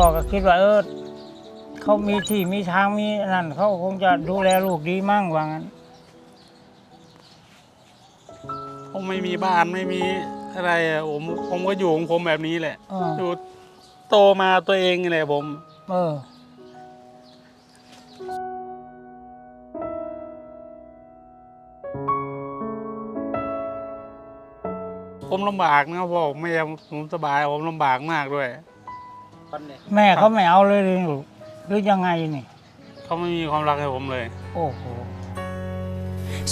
พ่อก็คิดว่าเออเขามีที่มีทางมีนั่นเขาคงจะดูแลลูกดีมั่งว่างั้นผมไม่มีบ้านไม่มีอะไรอะผมผมก็อยู่ของผมแบบนี้แหละ เอออยู่โตมาตัวเองนี่แหละผม เออ ผมลำบากนะพ่อผมไม่ยังผมสบายผมลำบากมากด้วย แม่เขาไม่เอาเลยเลยลูกหรือยังไงนี่เขาไม่มีความรักให้ผมเลย โอ้โห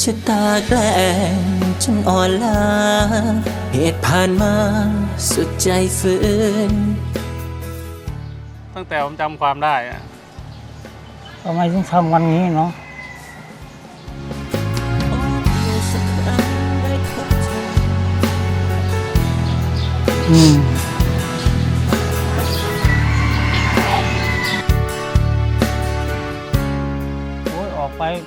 ชะตาแกล้งฉันอ่อนล้าเหตุผ่านมาสุดใจฝืน ตั้งแต่ผมจำความได้อะทำไมถึงทำวันนี้เนาะสักครั้งได้พบเธออืม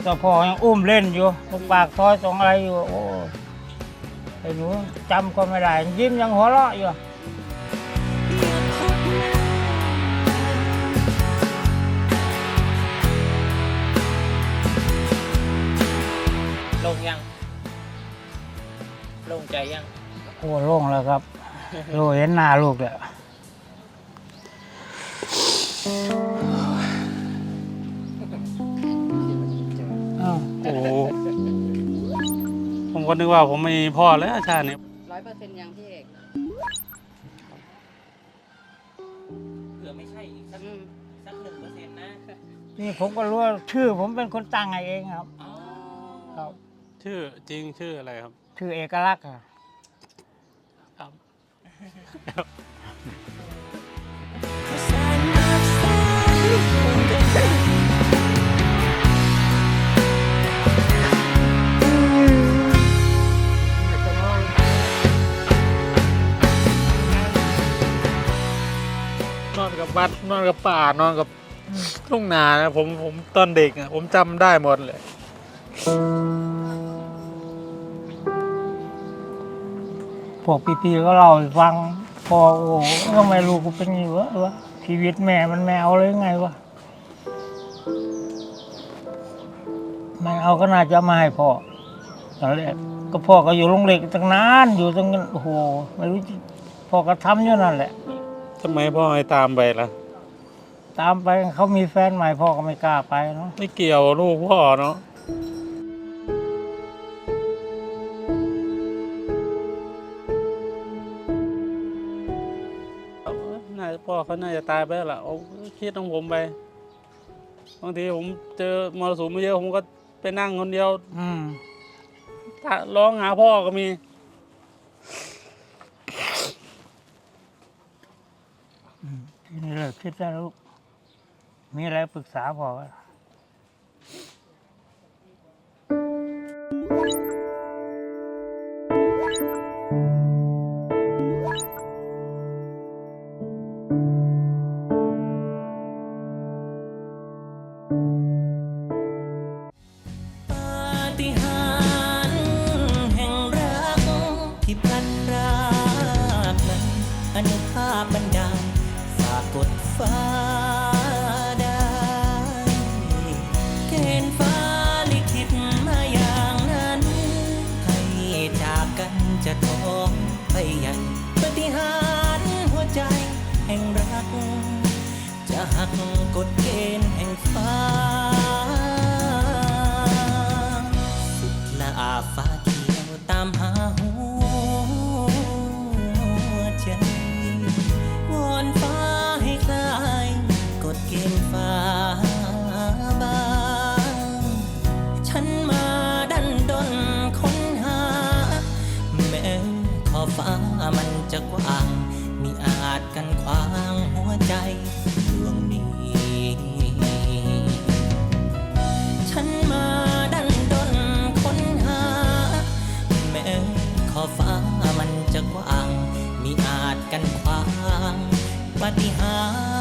เจ้าพ่อยังอุ้มเล่นอยู่ตรงปากซอยตรงอะไรอยู่ โอ้ไอ้หนูจำก็ไม่ได้ยิ้มยังหัวเราะอยู่ลงยังลงใจยังโอ้โล่งแล้วครับ โลเห็นหน้าลูกแล้วอ้าว ก็นึกว่าผมไม่มีพ่อแล้วชาตินี้ร้อยเปอร์เซ็นต์ยังพี่เอกเผื่อไม่ใช่อีกสักอืมสักหนึ่งเปอร์เซ็นต์นะนี่ผมก็รู้ว่าชื่อผมเป็นคนตั้งให้เองครับ อ๋อครับ ชื่อจริงชื่ออะไรครับ ชื่อเอกลักษณ์อะครับ นอนกับวัดนอนกับป่านอนกับทุ่งนานะผมผมตอนเด็กอะผมจำได้หมดเลยพวกพี่ๆก็เล่าให้ฟังพอโอ้โหทำไมลูกกูเป็นอย่างนี้วะวะชีวิตแม่มันแมวเลยไงวะไม่เอาก็น่าจะมาให้พ่อตอนแรกก็พ่อก็อยู่โรงเหล็กตั้งนานอยู่ตรงนั้นโอ้โหไม่รู้พ่อก็ทำอยู่นั่นแหละ ทำไมพ่อให้ตามไปล่ะ ตามไปเขามีแฟนใหม่พ่อก็ไม่กล้าไปเนาะไม่เกี่ยวลูกพ่อเนาะเอาน่าจะพ่อเขาน่าจะตายไปแล้วล่ะเอาคิดของผมไป บางทีผมเจอมรสุมเยอะผมก็ไปนั่งคนเดียวอืมร้องหาพ่อก็มี ทีนี้เลิ กคิดแล้ลูก มีอะไรปรึกษาพ่อปาฏิหาริย์แห่งรักที่พลันรากนั้นอนุภาพบันดา ฟ้าได้เกณฑ์ฟ้าลิขิตมาอย่างนั้น ให้จากกันจะท้องไปใหญ่ปฏิหารหัวใจแห่งรัก จะหักกฎเกณฑ์แห่งฟ้าางหัวใจดวงนี้ ฉันมาดันดนค้นหา แม้ขอฟ้ามันจะกว้าง มีอาจกันขวางปฏิหาร